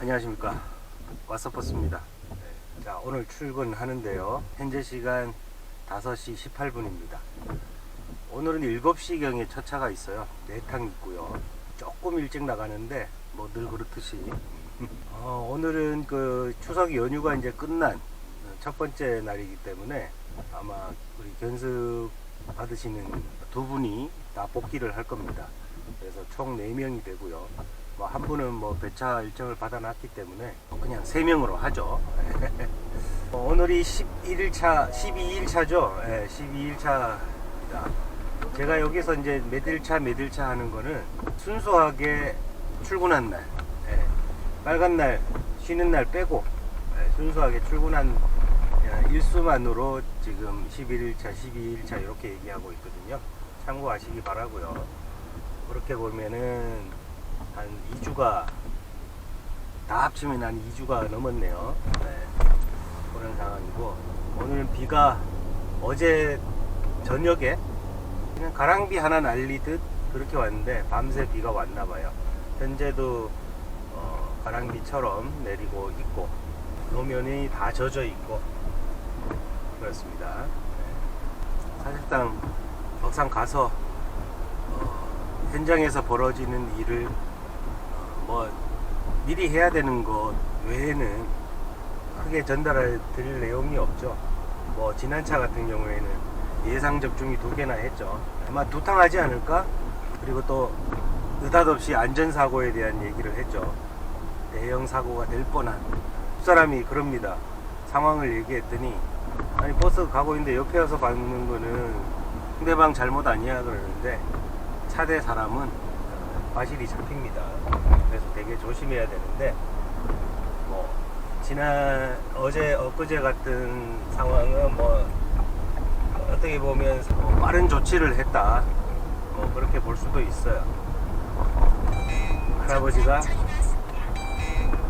안녕하십니까. 왓서버스입니다. 자 오늘 출근하는데요. 현재 시간 5시 18분입니다. 오늘은 7시경에 첫 차가 있어요. 내탕 있고요. 조금 일찍 나가는데 뭐 늘 그렇듯이. 어, 오늘은 그 추석 연휴가 이제 끝난 첫 번째 날이기 때문에 아마 우리 견습 받으시는 두 분이 다 복귀를 할 겁니다 그래서 총 4명이 되고요 뭐 한 분은 뭐 배차 일정을 받아놨기 때문에 그냥 세 명으로 하죠. 어, 오늘이 11차, 12일차죠. 예, 12일차. 제가 여기서 이제 몇일차, 몇일차 하는 거는 순수하게 출근한 날, 예, 빨간 날, 쉬는 날 빼고 예, 순수하게 출근한 예, 일수만으로 지금 11일차, 12일차 이렇게 얘기하고 있거든요. 참고하시기 바라고요. 그렇게 보면은 한 2주가 다 합치면 한 2주가 넘었네요. 네. 그런 상황이고 오늘은 비가 어제 저녁에 가랑비 하나 날리듯 그렇게 왔는데 밤새 비가 왔나 봐요. 현재도 어, 가랑비처럼 내리고 있고路면이 다 젖어 있고 그렇습니다. 네. 사실상 막상 가서 어, 현장에서 벌어지는 일을 어, 뭐 미리 해야 되는 것 외에는 크게 전달해 드릴 내용이 없죠. 뭐 지난 차 같은 경우에는 예상 접종이 두 개나 했죠. 아마 두탕하지 않을까? 그리고 또 느닷없이 안전사고에 대한 얘기를 했죠. 대형 사고가 될 뻔한 사람이 그럽니다. 상황을 얘기했더니 아니 버스 가고 있는데 옆에 와서 받는 거는 상대방 잘못 아니야 그러는데 차대 사람은 과실이 잡힙니다. 그래서 되게 조심해야 되는데 뭐 지난 어제 엊그제 같은 상황은 뭐 어떻게 보면 뭐 빠른 조치를 했다. 뭐 그렇게 볼 수도 있어요. 할아버지가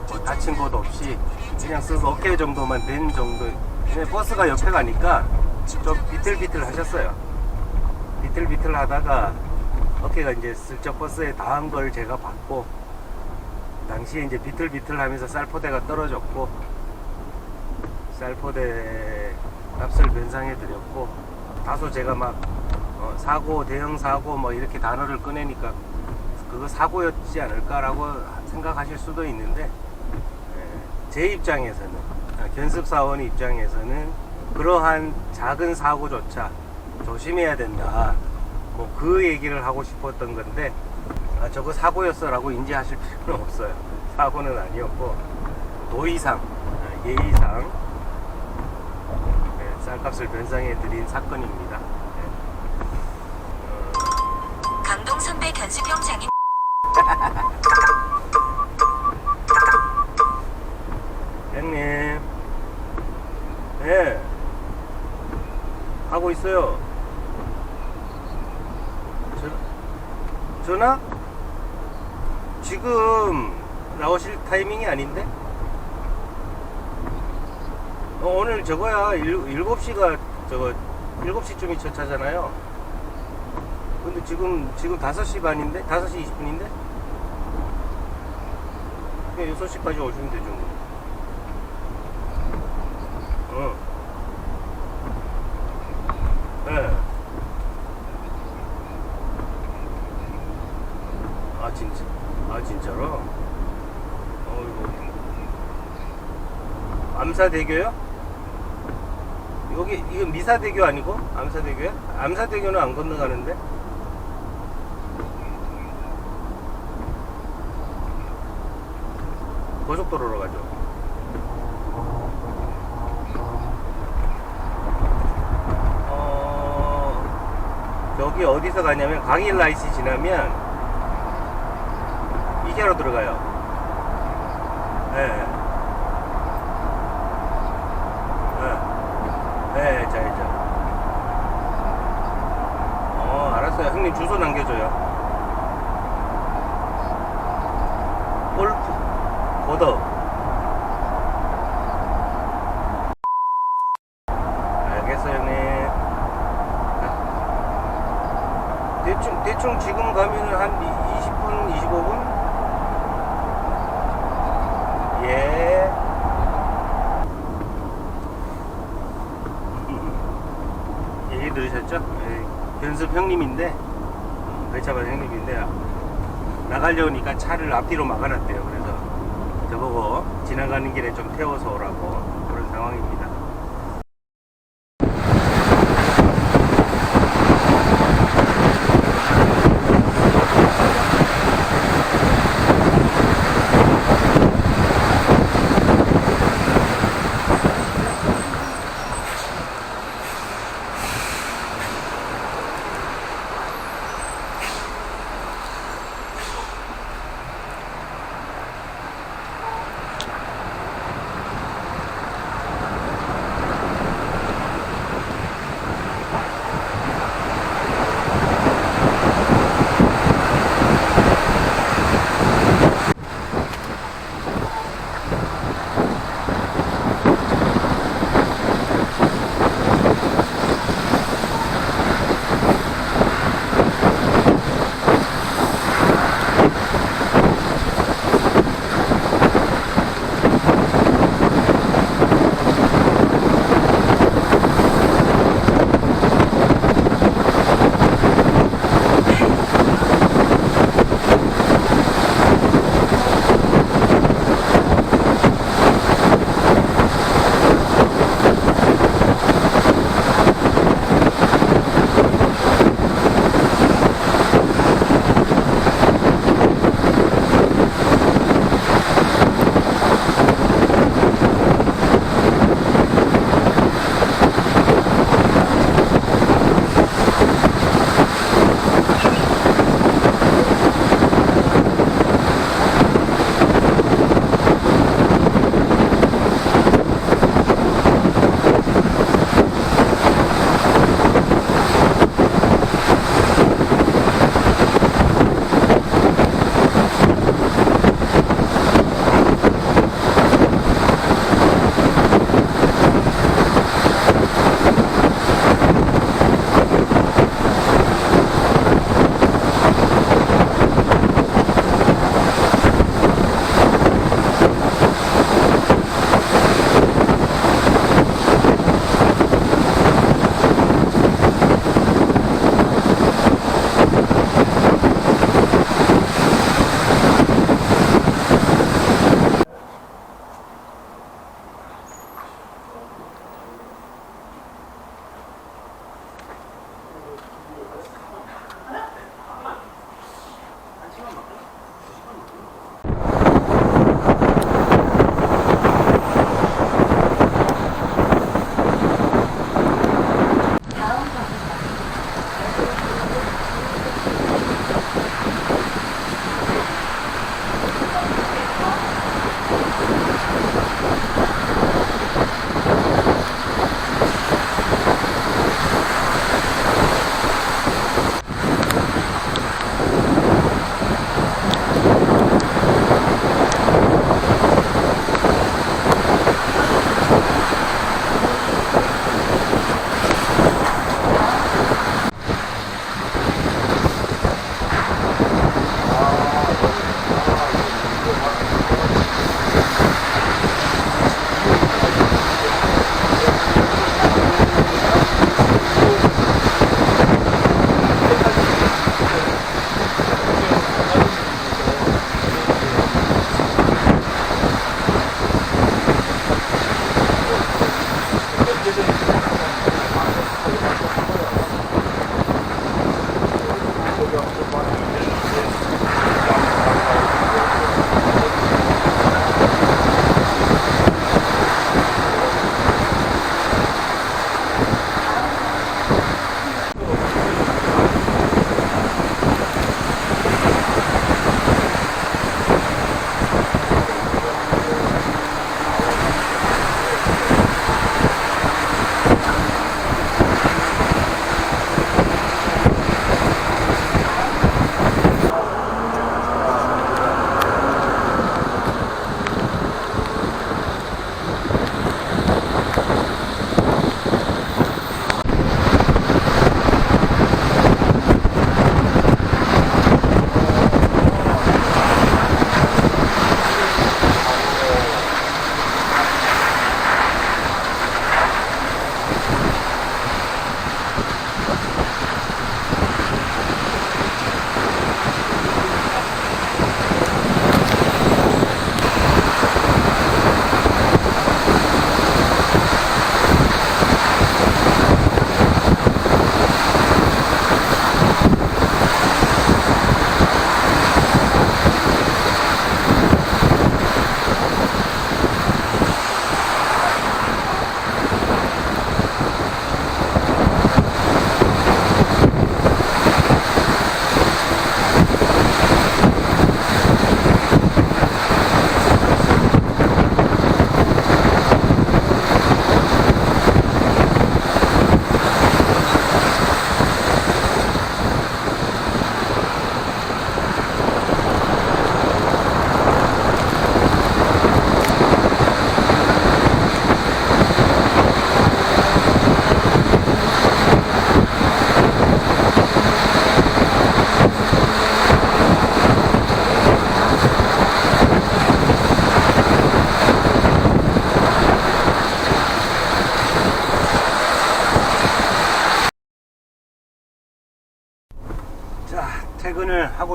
뭐 다친 것 없이 그냥 쓱 어깨 정도만 된 정도. 버스가 옆에 가니까 좀 비틀비틀 하셨어요. 비틀비틀 하다가 어깨가 이제 슬쩍 버스에 닿은 걸 제가 봤고 당시에 이제 비틀비틀 하면서 쌀포대가 떨어졌고 쌀포대 값을 변상해 드렸고 다소 제가 막 어, 사고 대형 사고 뭐 이렇게 단어를 꺼내니까 그거 사고였지 않을까라고 생각하실 수도 있는데 예, 제 입장에서는 아, 견습 사원 입장에서는 그러한 작은 사고조차 조심해야 된다. 뭐 그 얘기를 하고 싶었던 건데 아, 저거 사고였어라고 인지하실 필요는 없어요. 사고는 아니었고 도의상 아, 예의상 네, 쌀값을 변상해 드린 사건입니다. 네. 강동 선배 견습형 장인 형님, 네, 하고 있어요. 전- 전화? 지금 나오실 타이밍이 아닌데? 어, 오늘 저거야, 일, 7시가, 저거, 7시쯤이 첫 차잖아요. 근데 지금, 지금 5시 반인데? 5시 20분인데? 그냥 6시까지 오시면 되죠. 뭐. 어. 예. 아 진짜 아 진짜로? 어이구 암사대교요? 여기 이거 미사대교 아니고 암사대교야? 암사대교는 안 건너가는데? 고속도로로 가죠. 어, 여기 어디서 가냐면 강일라이스 지나면 이계로 들어가요. 예. 네. 네, 자, 이제. 어, 알았어요. 형님 주소 남겨줘요. 골프, 고덕. 알겠어요, 형님. 대충, 대충 지금 가면은 한 20분, 25분? 예. 얘기 들으셨죠? 예, 변습 형님인데, 어, 배차반 형님인데, 나가려니까 차를 앞뒤로 막아놨대요. 그래서 저보고 지나가는 길에 좀 태워서 오라고 그런 상황입니다.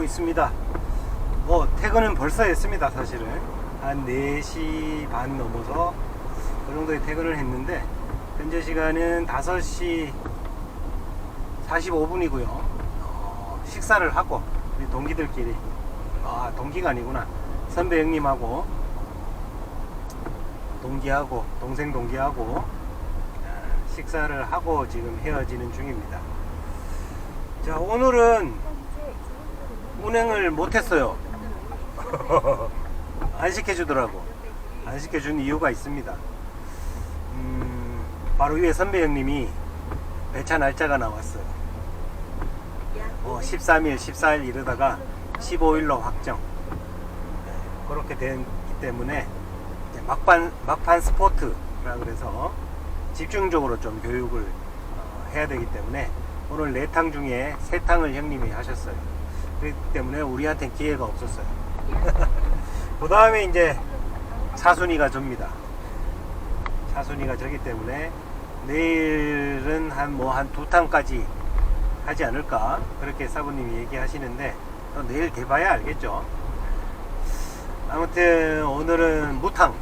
있습니다. 뭐, 퇴근은 벌써 했습니다, 사실은. 한 4시 반 넘어서 그 정도에 퇴근을 했는데, 현재 시간은 5시 45분이고요. 어, 식사를 하고, 우리 동기들끼리, 아, 동기가 아니구나. 선배 형님하고, 동기하고, 동생 동기하고, 아, 식사를 하고 지금 헤어지는 중입니다. 자, 오늘은 운행을 못했어요. 안 시켜주더라고. 안 시켜준 이유가 있습니다. 음, 바로 위에 선배 형님이 배차 날짜가 나왔어요. 어, 13일, 14일 이러다가 15일로 확정. 네, 그렇게 됐기 때문에 막판, 막판 스포트라 그래서 집중적으로 좀 교육을 어, 해야 되기 때문에 오늘 네 탕 중에 세 탕을 형님이 하셨어요. 그렇기 때문에 우리한테 기회가 없었어요. 그 다음에 이제 차순이가 접니다. 차순이가 저기 때문에 내일은 한 뭐 한 두 탕까지 하지 않을까 그렇게 사부님이 얘기하시는데 또 내일 돼봐야 알겠죠. 아무튼 오늘은 무탕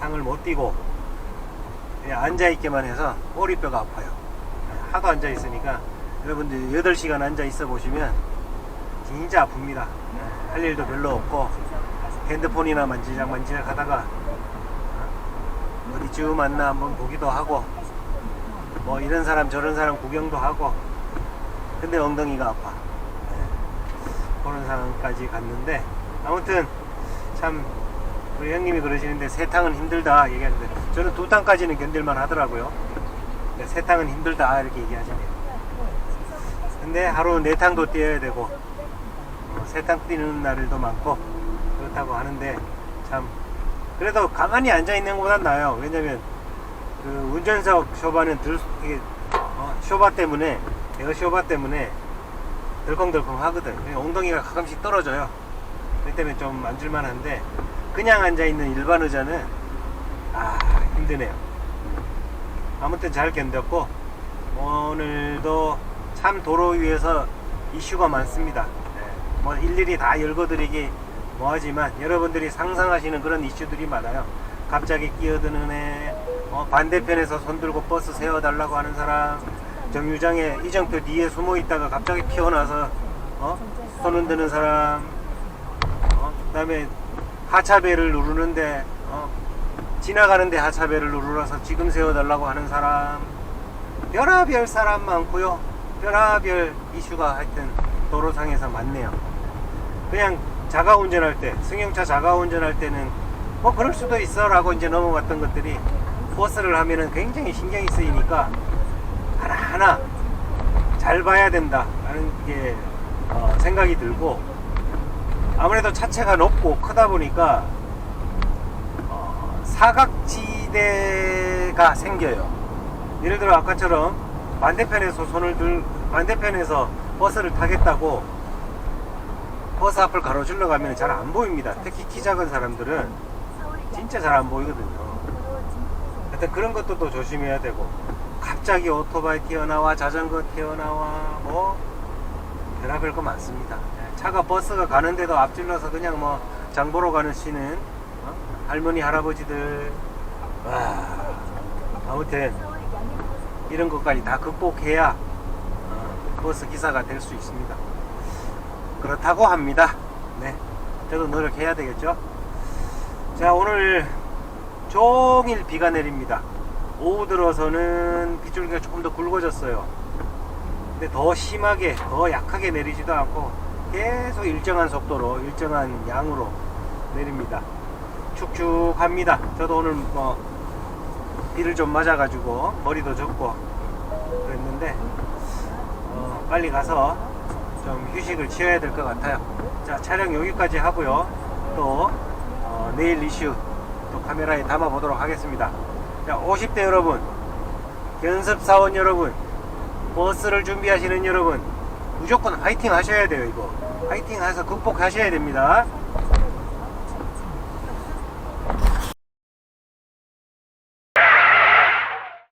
탕을 못 뛰고 그냥 앉아 있기만 해서 꼬리뼈가 아파요. 하도 앉아 있으니까 여러분들 8시간 앉아 있어 보시면 진짜 아픕니다. 할 일도 별로 없고 핸드폰이나 만지작 만지작 하다가 어? 어디 쭉 만나 한번 보기도 하고 뭐 이런 사람 저런 사람 구경도 하고 근데 엉덩이가 아파 네. 그런 상황까지 갔는데 아무튼 참 우리 형님이 그러시는데 세 탕은 힘들다 얘기하는데 저는 두 탕까지는 견딜만 하더라고요 근데 세 탕은 힘들다 이렇게 얘기하시네요 근데 하루 네 탕도 뛰어야 되고 어, 세탕 뛰는 날도 많고 그렇다고 하는데 참 그래도 가만히 앉아 있는 것보단 나아요. 왜냐면 그 운전석 쇼바는 들 이게 어, 쇼바 때문에 내가 쇼바 때문에 덜컹덜컹 하거든. 엉덩이가 가끔씩 떨어져요. 그렇기 때문에 좀 앉을만한데 그냥 앉아 있는 일반 의자는 아 힘드네요. 아무튼 잘 견뎠고 오늘도 참 도로 위에서 이슈가 많습니다. 네, 뭐 일일이 다 읽어드리기 뭐하지만 여러분들이 상상하시는 그런 이슈들이 많아요. 갑자기 끼어드는 애, 어, 반대편에서 손 들고 버스 세워달라고 하는 사람, 정류장에 이정표 뒤에 숨어 있다가 갑자기 튀어나와서 어? 손 흔드는 사람, 어? 그다음에 하차벨을 누르는데 어? 지나가는데 하차벨을 누르라서 지금 세워달라고 하는 사람, 별하별 사람 많고요. 별하별 이슈가 하여튼 도로상에서 많네요. 그냥 자가 운전할 때, 승용차 자가 운전할 때는 뭐 그럴 수도 있어 라고 이제 넘어갔던 것들이 버스를 하면은 굉장히 신경이 쓰이니까 하나하나 잘 봐야 된다 라는 게 어, 생각이 들고 아무래도 차체가 높고 크다 보니까 어, 사각지대가 생겨요. 예를 들어 아까처럼 반대편에서 손을 들 반대편에서 버스를 타겠다고 버스 앞을 가로질러 가면 잘 안 보입니다. 특히 키 작은 사람들은 진짜 잘 안 보이거든요. 하여튼 그런 것도 또 조심해야 되고 갑자기 오토바이 튀어나와 자전거 튀어나와 뭐 별의별 거 많습니다. 네, 차가 버스가 가는데도 앞질러서 그냥 뭐 장보러 가는 씨는 어? 할머니 할아버지들 와 아무튼 이런 것까지 다 극복해야 어, 버스 기사가 될 수 있습니다. 그렇다고 합니다. 네, 저도 노력해야 되겠죠. 자, 오늘 종일 비가 내립니다. 오후 들어서는 빗줄기가 조금 더 굵어졌어요. 근데 더 심하게, 더 약하게 내리지도 않고 계속 일정한 속도로, 일정한 양으로 내립니다. 축축합니다. 저도 오늘 뭐 비를 좀 맞아가지고 머리도 젖고 그랬는데 어, 빨리 가서 좀 휴식을 취해야 될 것 같아요. 자 촬영 여기까지 하고요. 또 어, 내일 이슈 또 카메라에 담아 보도록 하겠습니다. 자 50대 여러분, 연습 사원 여러분, 버스를 준비하시는 여러분 무조건 화이팅 하셔야 돼요 이거. 화이팅 해서 극복하셔야 됩니다.